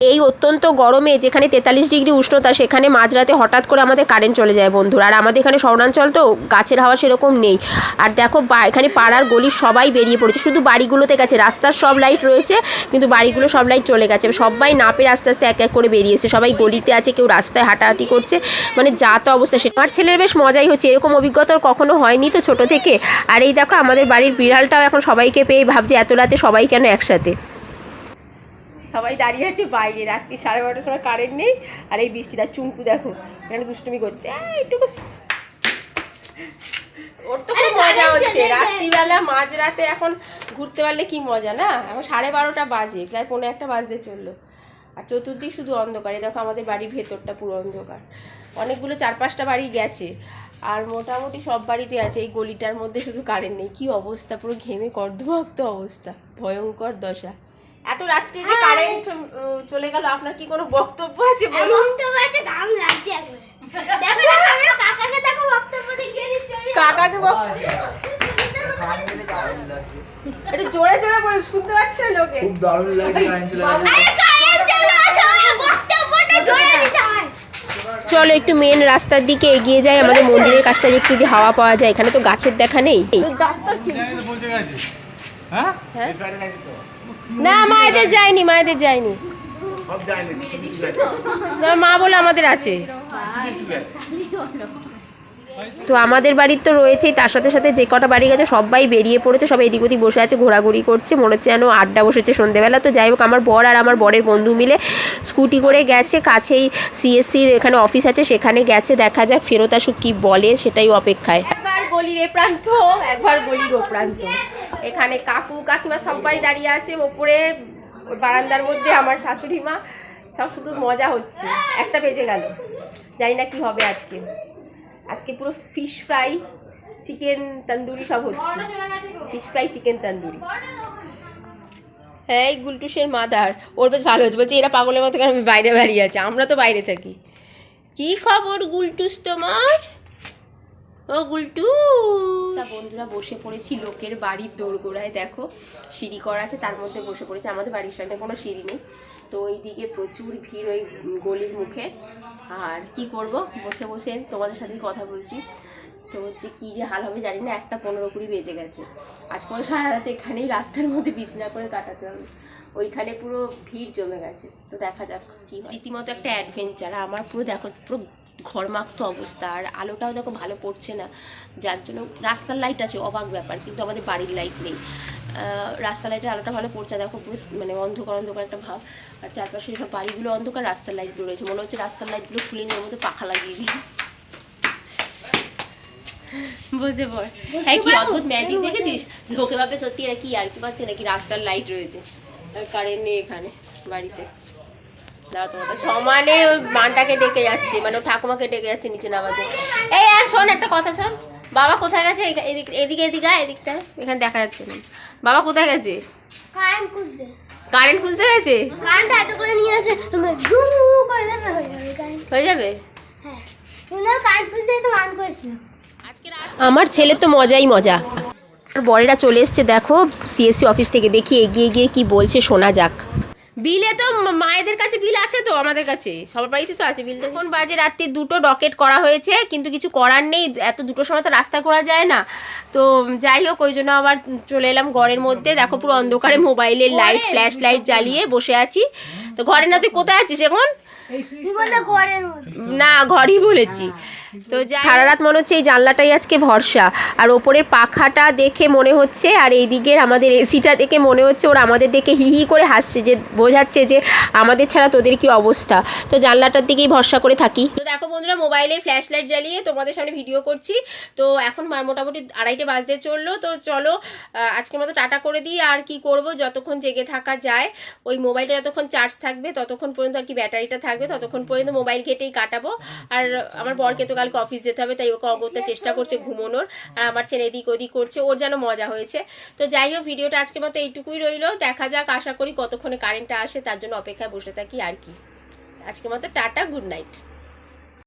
এই অত্যন্ত গরমে যেখানে তেতাল্লিশ ডিগ্রি উষ্ণতা, সেখানে মাঝরাতে হঠাৎ করে আমাদের কারেন্ট চলে যায় বন্ধুরা। আর আমাদের এখানে শহরাঞ্চল তো গাছের হাওয়া সেরকম নেই। আর দেখো এখানে পাড়ার গলির সবাই বেরিয়ে পড়েছে। শুধু বাড়িগুলোতে গেছে, রাস্তার সব লাইট রয়েছে, কিন্তু বাড়িগুলো সব লাইট চলে গেছে। সবাই না পেরে আস্তে আস্তে এক এক করে বেরিয়েছে। সবাই গলিতে আছে, কেউ রাস্তায় হাঁটাহাঁটি করছে। মানে যা তো অবস্থা, সে আমার ছেলের বেশ মজাই হচ্ছে। এরকম অভিজ্ঞতা কখনো হয়নি তো ছোট থেকে। আর এই দেখো আমাদের বাড়ির বিড়ালটাও এখন সবাইকে পেয়ে ভাবছে, এত রাতে সবাই কেন একসাথে? সবাই দাঁড়িয়ে আছে বাইরে রাত্রি সাড়ে বারোটার সময় কারেন্ট নেই আর এই বৃষ্টি বৃষ্টিটা চুমকু দেখো এখানে দুষ্টুমি করছে। এই, একটু ওর তো খুব মজা হচ্ছে। রাত্রিবেলা মাঝরাতে এখন ঘুরতে পারলে কি মজা না? এখন সাড়ে বারোটা বাজে প্রায় পনেরো একটা বাজতে চলল। আর চতুর্দিক শুধু অন্ধকার দেখো আমাদের বাড়ির ভেতরটা পুরো অন্ধকার। অনেকগুলো চার পাঁচটা বাড়ি গেছে আর মোটামুটি সব বাড়িতে আছে এই গলিটার মধ্যে শুধু কারেন্ট নেই। কি অবস্থা পুরো ঘেমে কর্দমাক্ত অবস্থা ভয়ঙ্কর দশা। এত রাত্রে যে কারেন্ট চলে গেল আপনার কি কোনো বক্তব্য আছে বলুন? বক্তব্য আছে দাম লাগছে একবারে। দেখো আমার কাকাকে দেখো বক্তব্য দিয়ে নিশ্চয়ই কাকাকে একটু জোরে জোরে বলুন শুনতে পাচ্ছে না লোকে? খুব দারুণ লাগে কারেন্ট চলে গেছে। আরে কারেন্ট চলে আছে বক্তব্যটা জোরে দিতে চলো একটু মেন রাস্তার দিকে এগিয়ে যাই আমাদের মন্দিরের কাছটা একটু যদি হাওয়া পাওয়া যায় এখানে তো গাছের দেখা নেই। হ্যাঁ? হ্যাঁ? না মায়েদের যায়নি মায়েদের যায়নি। না মা বলে আমাদের আছে। তো আমাদের বাড়ির তো রয়েছেই তার সাথে সাথে যে কটা বাড়ি গেছে সবাই বেরিয়ে পড়েছে সবাই এদিক ওদিক বসে আছে ঘোরাঘুরি করছে মনে হচ্ছে যেন আড্ডা বসেছে সন্ধেবেলা। তো যাই হোক আমার বর আর আমার বরের বন্ধু মিলে স্কুটি করে গেছে কাছেই সিএসসির এখানে অফিস আছে সেখানে গেছে দেখা যাক ফেরত আসুক কী বলে সেটাই অপেক্ষায়। একবার গলির এ প্রান্ত একবার গলির ও প্রান্ত। এখানে কাকু, কাকিমা সবাই দাঁড়িয়ে আছে ওপরে, বারান্দার মধ্যে আমার শাশুড়ি মা। সব শুধু মজা হচ্ছে। একটা বেজে গেল। জানি না কি হবে আজকে। আজকে পুরো ফিশ ফ্রাই চিকেন তন্দুরি সব হচ্ছে। Fish fry chicken tandoori. হ্যাঁ এই গুলটুসের মাদার ওর বেশ ভালো হচ্ছে বলছে, এরা পাগলের মতো কেন বাইরে বেরিয়ে আছে? আমরা তো বাইরে থাকি। কি খবর গুলটুস তোমার? ও গুলটু। তা বন্ধুরা বসে পড়েছি লোকের বাড়ির দোরগোড়ায় দেখো। সিঁড়ি করা আছে তার মধ্যে বসে পড়েছে। আমাদের বাড়ির সামনে কোনো সিঁড়ি নেই। তো ওইদিকে প্রচুর ভিড় ওই গলির মুখে। আর কি করব? বসে বসে তোমাদের সাথেই কথা বলছি। তো হচ্ছে কী যে হাল হবে জানি না একটা পনেরো কুড়ি বেজে গেছে। আজকে মনে সারা রাত এখানেই রাস্তার মধ্যে বিছনা করে কাটাতে হবে। ওইখানে পুরো ভিড় জমে গেছে। তো দেখা যাক কি হয়। রীতিমতো একটা অ্যাডভেঞ্চার আমার পুরো দেখো পুরো ঘরমাক্ত অবস্থা আর আলোটাও দেখো ভালো পড়ছে না যার জন্য রাস্তার লাইট আছে অবাক ব্যাপার কিন্তু আমাদের বাড়ির লাইট নেই। আহ, রাস্তার লাইটের আলোটা ভালো পড়ছে দেখো পুরো মানে অন্ধকার অন্ধকার একটা ভাব আর চারপাশে সব বাড়িগুলো অন্ধকার রাস্তার লাইটগুলো রয়েছে মনে হচ্ছে রাস্তার লাইটগুলো খুলে নিয়ে মধ্যে পাখা লাগিয়ে দিই। বসে পড়। হ্যাঁ কি অদ্ভুত ম্যাজিক দেখেছিস? লোকে ভাবে সত্যি এরা কি আর কি পাচ্ছে নাকি রাস্তার লাইট রয়েছে কারেন্ট নেই এখানে বাড়িতে। তোমাদের সমানে ওই মানটাকে ডেকে যাচ্ছে মানে ও ঠাকুমাকে ডেকে যাচ্ছে নিচে নামাতে এই আর শোন একটা কথা শোন। বাবা কোথায় গেছে? এদিক- এদিকে এদিকে এদিকটা। এখানে দেখা যাচ্ছে না। বাবা কোথায় গেছে? কারেন্ট খুঁজতে। কারেন্ট খুঁজতে গেছে? কারেন্ট এত করে নিয়ে আসে জুম করে দেবে হয়ে যাবে হয়ে যাবে? কারেন্ট খুঁজতে তো মান করেছিলাম আমার ছেলে তো মজাই মজা। আর বরেরা চলে এসছে দেখো সিএসসি অফিস থেকে দেখি এগিয়ে গিয়ে কি বলছে শোনা যাক। বিলে তো মায়েদের কাছে বিল আছে তো আমাদের কাছে। সবার বাড়িতে তো আছে বিল। তখন বাজে রাত্রি দুটো ডকেট করা হয়েছে কিন্তু কিছু করার নেই। এত দুটোর সময় তো রাস্তা করা যায় না। তো যাই হোক ওই জন্য আবার চলে এলাম ঘরের মধ্যে। দেখো পুরো অন্ধকারে মোবাইলের লাইট ফ্ল্যাশ লাইট জ্বালিয়ে বসে আছি। তো ঘরে না তুই কোথায় আছিস এখন? না ঘরই বলেছি। তো যা সারা রাত মনে হচ্ছে এই জানলাটাই আজকে ভরসা। আর ওপরের পাখাটা দেখে মনে হচ্ছে আর এই দিকের আমাদের এসিটা দেখে মনে হচ্ছে ওরা আমাদের দেখে হি হি করে হাসছে যে বোঝাচ্ছে যে আমাদের ছাড়া তোদের কি অবস্থা। তো জানলাটার দিকেই ভরসা করে থাকি। তো দেখো বন্ধুরা মোবাইলে ফ্ল্যাশ লাইট জ্বালিয়ে তোমাদের সামনে ভিডিও করছি। তো এখন মোটামুটি আড়াইটে বাজতে চলল। তো চলো আজকের মতো টাটা করে দিই। আর কি করব যতক্ষণ জেগে থাকা যায় ওই মোবাইলটা যতক্ষণ চার্জ থাকবে ততক্ষণ পর্যন্ত আর কি ব্যাটারিটা থাকবে ততক্ষণ পর্যন্ত মোবাইল ঘেটেই কাটাবো। আর আমার বরকে তো কালকে অফিস যেতে হবে, তাই ওকে অগত্যা চেষ্টা করছে ঘুমোনোর। আর আমার ছেলে এদিক ওদিক করছে, ওর যেন মজা হয়েছে। তো যাই হোক ভিডিওটা আজকের মতো এইটুকুই রইল। দেখা যাক, আশা করি কতক্ষণে কারেন্টটা আসে, তার জন্য অপেক্ষায় বসে থাকি আর কি। আজকের মতো টাটা গুড নাইট